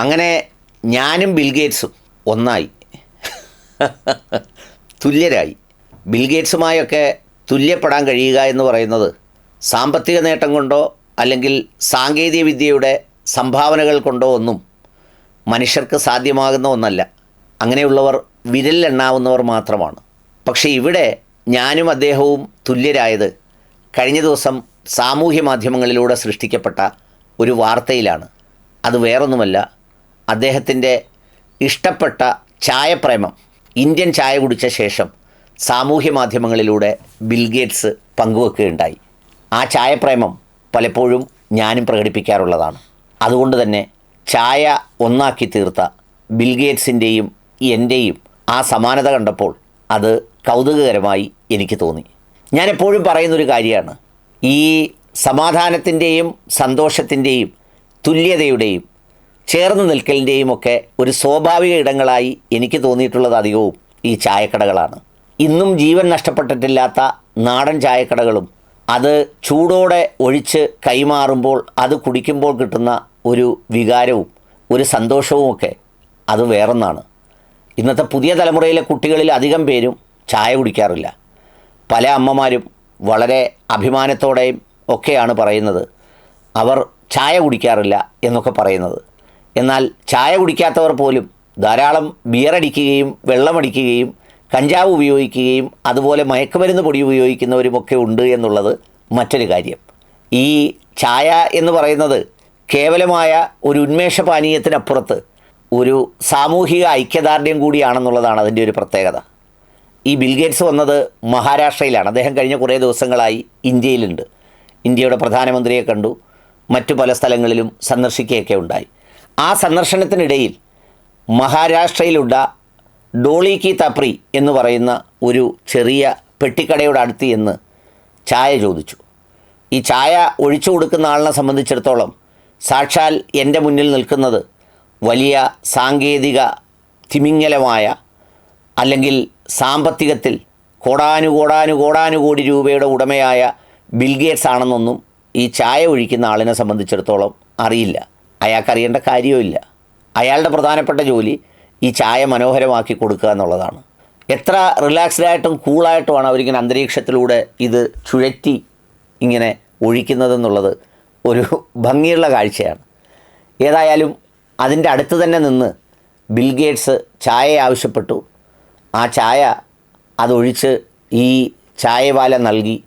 അങ്ങനെ ഞാനും ബിൽഗേറ്റ്സും ഒന്നായി. തുല്യരായി. ബിൽഗേറ്റ്സുമായൊക്കെ തുല്യപ്പെടാൻ കഴിയുക എന്ന് പറയുന്നത് സാമ്പത്തിക നേട്ടം കൊണ്ടോ അല്ലെങ്കിൽ സാങ്കേതിക വിദ്യയുടെ സംഭാവനകൾ കൊണ്ടോ ഒന്നും മനുഷ്യർക്ക് സാധ്യമാകുന്ന ഒന്നല്ല. അങ്ങനെയുള്ളവർ വിരലിലെണ്ണാവുന്നവർ മാത്രമാണ്. പക്ഷേ ഇവിടെ ഞാനും അദ്ദേഹവും തുല്യരായത് കഴിഞ്ഞ ദിവസം സാമൂഹ്യ മാധ്യമങ്ങളിലൂടെ സൃഷ്ടിക്കപ്പെട്ട ഒരു വാർത്തയിലാണ്. അത് വേറൊന്നുമല്ല അദ്ദേഹത്തിന്റെ ഇഷ്ടപ്പെട്ട ചായപ്രേമം ഇന്ത്യൻ ചായ കുടിച്ച ശേഷം സാമൂഹ്യ മാധ്യമങ്ങളിലൂടെ ബിൽഗേറ്റ്സ് പങ്കുവെക്കുകയുണ്ടായി. ആ ചായപ്രേമം പലപ്പോഴും ഞാനും പ്രകടിപ്പിക്കാറുള്ളതാണ്. അതുകൊണ്ട് തന്നെ ചായ ഒന്നാക്കി തീർത്ത ബിൽഗേറ്റ്സിന്റെയും എന്റെയും ആ സമാനത കണ്ടപ്പോൾ അത് കൗതുകകരമായി എനിക്ക് തോന്നി. ഞാൻ എപ്പോഴും പറയുന്നൊരു കാര്യമാണ് ഈ സമാധാനത്തിന്റെയും സന്തോഷത്തിന്റെയും തുല്യതയുടെയും ചേർന്ന് നിൽക്കലിന്റെയും ഒക്കെ ഒരു സ്വാഭാവിക ഇടങ്ങളായി എനിക്ക് തോന്നിയിട്ടുള്ളത് അധികവും ഈ ചായക്കടകളാണ്. ഇന്നും ജീവൻ നഷ്ടപ്പെട്ടിട്ടില്ലാത്ത നാടൻ ചായക്കടകളും അത് ചൂടോടെ ഒഴിച്ച് കൈമാറുമ്പോൾ അത് കുടിക്കുമ്പോൾ കിട്ടുന്ന ഒരു വികാരവും ഒരു സന്തോഷവുമൊക്കെ അത് വേറൊന്നാണ്. ഇന്നത്തെ പുതിയ തലമുറയിലെ കുട്ടികളിൽ അധികം പേരും ചായ കുടിക്കാറില്ല. പല അമ്മമാരും വളരെ അഭിമാനത്തോടെയും ഒക്കെയാണ് പറയുന്നത്. അവർ ചായ കുടിക്കാറില്ല എന്നൊക്കെ പറയുന്നത്. എന്നാൽ ചായ കുടിക്കാത്തവർ പോലും ധാരാളം ബിയറടിക്കുകയും വെള്ളമടിക്കുകയും കഞ്ചാവ് ഉപയോഗിക്കുകയും അതുപോലെ മയക്കുമരുന്ന് പൊടി ഉപയോഗിക്കുന്നവരുമൊക്കെ ഉണ്ട് എന്നുള്ളത് മറ്റൊരു കാര്യം. ഈ ചായ എന്ന് പറയുന്നത് കേവലമായ ഒരു ഉന്മേഷ പാനീയത്തിനപ്പുറത്ത് ഒരു സാമൂഹിക ഐക്യദാർഢ്യം കൂടിയാണെന്നുള്ളതാണ് അതിന്റെ ഒരു പ്രത്യേകത. ഈ ബിൽഗേറ്റ്സ് വന്നത് മഹാരാഷ്ട്രയിലാണ്. അദ്ദേഹം കഴിഞ്ഞ കുറേ ദിവസങ്ങളായി ഇന്ത്യയിലുണ്ട്. ഇന്ത്യയുടെ പ്രധാനമന്ത്രിയെ കണ്ടു. മറ്റു പല സ്ഥലങ്ങളിലും സന്ദർശിക്കുകയൊക്കെ ഉണ്ടായി. ആ സന്ദർശനത്തിനിടയിൽ മഹാരാഷ്ട്രയിലുള്ള ഡോളി കി തപ്രി എന്ന് പറയുന്ന ഒരു ചെറിയ പെട്ടിക്കടയുടെ അടുത്ത് എന്ന് ചായ ചോദിച്ചു. ഈ ചായ ഒഴിച്ചു കൊടുക്കുന്ന ആളിനെ സംബന്ധിച്ചിടത്തോളം സാക്ഷാൽ എന്റെ മുന്നിൽ നിൽക്കുന്നത് വലിയ സാങ്കേതിക തിമിങ്ങലമായ അല്ലെങ്കിൽ സാമ്പത്തികത്തിൽ കോടാനുകോടാനുകോടാനുകോടി രൂപയുടെ ഉടമയായ ബിൽഗേറ്റ്സ് ആണെന്നൊന്നും ഈ ചായ ഒഴിക്കുന്ന ആളിനെ സംബന്ധിച്ചിടത്തോളം അറിയില്ല. അയാൾക്കറിയേണ്ട കാര്യവുമില്ല. അയാളുടെ പ്രധാനപ്പെട്ട ജോലി ഈ ചായ മനോഹരമാക്കി കൊടുക്കുക എന്നുള്ളതാണ്. എത്ര റിലാക്സ്ഡായിട്ടും കൂളായിട്ടുമാണ് അവരിങ്ങനെ അന്തരീക്ഷത്തിലൂടെ ഇത് ചുഴറ്റി ഇങ്ങനെ ഒഴിക്കുന്നതെന്നുള്ളത് ഒരു ഭംഗിയുള്ള കാഴ്ചയാണ്. ഏതായാലും അതിന്റെ അടുത്ത് തന്നെ നിന്ന് ബിൽഗേറ്റ്സ് ചായ ആവശ്യപ്പെട്ടു. ആ ചായ അതൊഴിച്ച് ഈ ചായവാല നൽകി.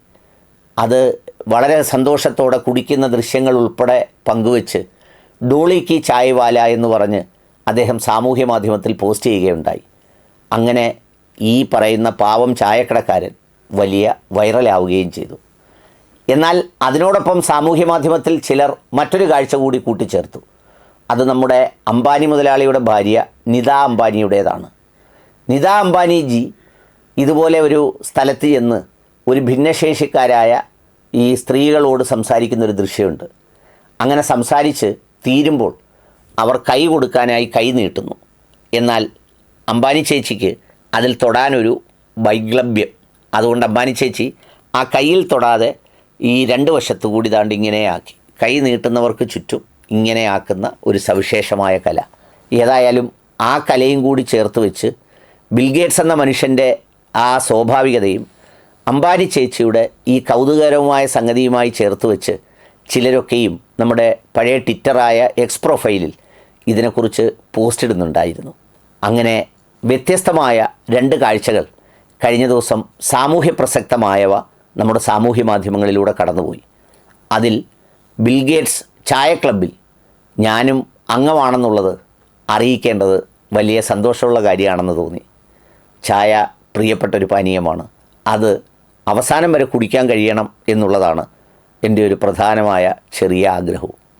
അത് വളരെ സന്തോഷത്തോടെ കുടിക്കുന്ന ദൃശ്യങ്ങൾ ഉൾപ്പെടെ പങ്കുവച്ച് ഡോളിക്ക് ചായവാല എന്ന് പറഞ്ഞ് അദ്ദേഹം സാമൂഹ്യ മാധ്യമത്തിൽ പോസ്റ്റ് ചെയ്യുകയുണ്ടായി. അങ്ങനെ ഈ പറയുന്ന പാവം ചായക്കടക്കാരൻ വലിയ വൈറലാവുകയും ചെയ്തു. എന്നാൽ അതിനോടൊപ്പം സാമൂഹ്യ മാധ്യമത്തിൽ ചിലർ മറ്റൊരു കാഴ്ച കൂടി കൂട്ടിച്ചേർത്തു. അത് നമ്മുടെ അംബാനി മുതലാളിയുടെ ഭാര്യ നിത അംബാനിയുടേതാണ്. നിത അംബാനി ജി ഇതുപോലെ ഒരു സ്ഥലത്ത് ചെന്ന് ഒരു ഭിന്നശേഷിക്കാരായ ഈ സ്ത്രീകളോട് സംസാരിക്കുന്നൊരു ദൃശ്യമുണ്ട്. അങ്ങനെ സംസാരിച്ച് തീരുമ്പോൾ അവർ കൈ കൊടുക്കാനായി കൈ നീട്ടുന്നു. എന്നാൽ അംബാനി ചേച്ചിക്ക് അതിൽ തൊടാനൊരു വൈഗ്ലഭ്യം അതുകൊണ്ട് അംബാനി ചേച്ചി ആ കയ്യിൽ തൊടാതെ ഈ രണ്ട് വശത്തു കൂടി താണ്ട് ഇങ്ങനെയാക്കി കൈ നീട്ടുന്നവർക്ക് ചുറ്റും ഇങ്ങനെയാക്കുന്ന ഒരു സവിശേഷമായ കല. ഏതായാലും ആ കലയും കൂടി ചേർത്ത് വെച്ച് ബിൽഗേറ്റ്സ് എന്ന മനുഷ്യന്റെ ആ സ്വാഭാവികതയും അംബാനി ചേച്ചിയുടെ ഈ കൗതുകകരമായ സംഗതിയുമായി ചേർത്ത് വെച്ച് ചിലരൊക്കെയും നമ്മുടെ പഴയ ട്വിറ്ററായ എക്സ് പ്രൊഫൈലിൽ ഇതിനെക്കുറിച്ച് പോസ്റ്റ് ഇടുന്നുണ്ടായിരുന്നു. അങ്ങനെ വ്യത്യസ്തമായ രണ്ട് കാഴ്ചകൾ കഴിഞ്ഞ ദിവസം സാമൂഹ്യ പ്രസക്തമായവ നമ്മുടെ സാമൂഹ്യ മാധ്യമങ്ങളിലൂടെ കടന്നുപോയി. അതിൽ ബിൽഗേറ്റ്സ് ചായ ക്ലബിൽ ഞാനും അംഗമാണെന്നുള്ളത് അറിയിക്കേണ്ടത് വലിയ സന്തോഷമുള്ള കാര്യമാണെന്ന് തോന്നി. ചായ പ്രിയപ്പെട്ടൊരു പാനീയമാണ്. അത് അവസാനം വരെ കുടിക്കാൻ കഴിയണം എന്നുള്ളതാണ് എന്റെ ഒരു പ്രധാനമായ ചെറിയ ആഗ്രഹവും.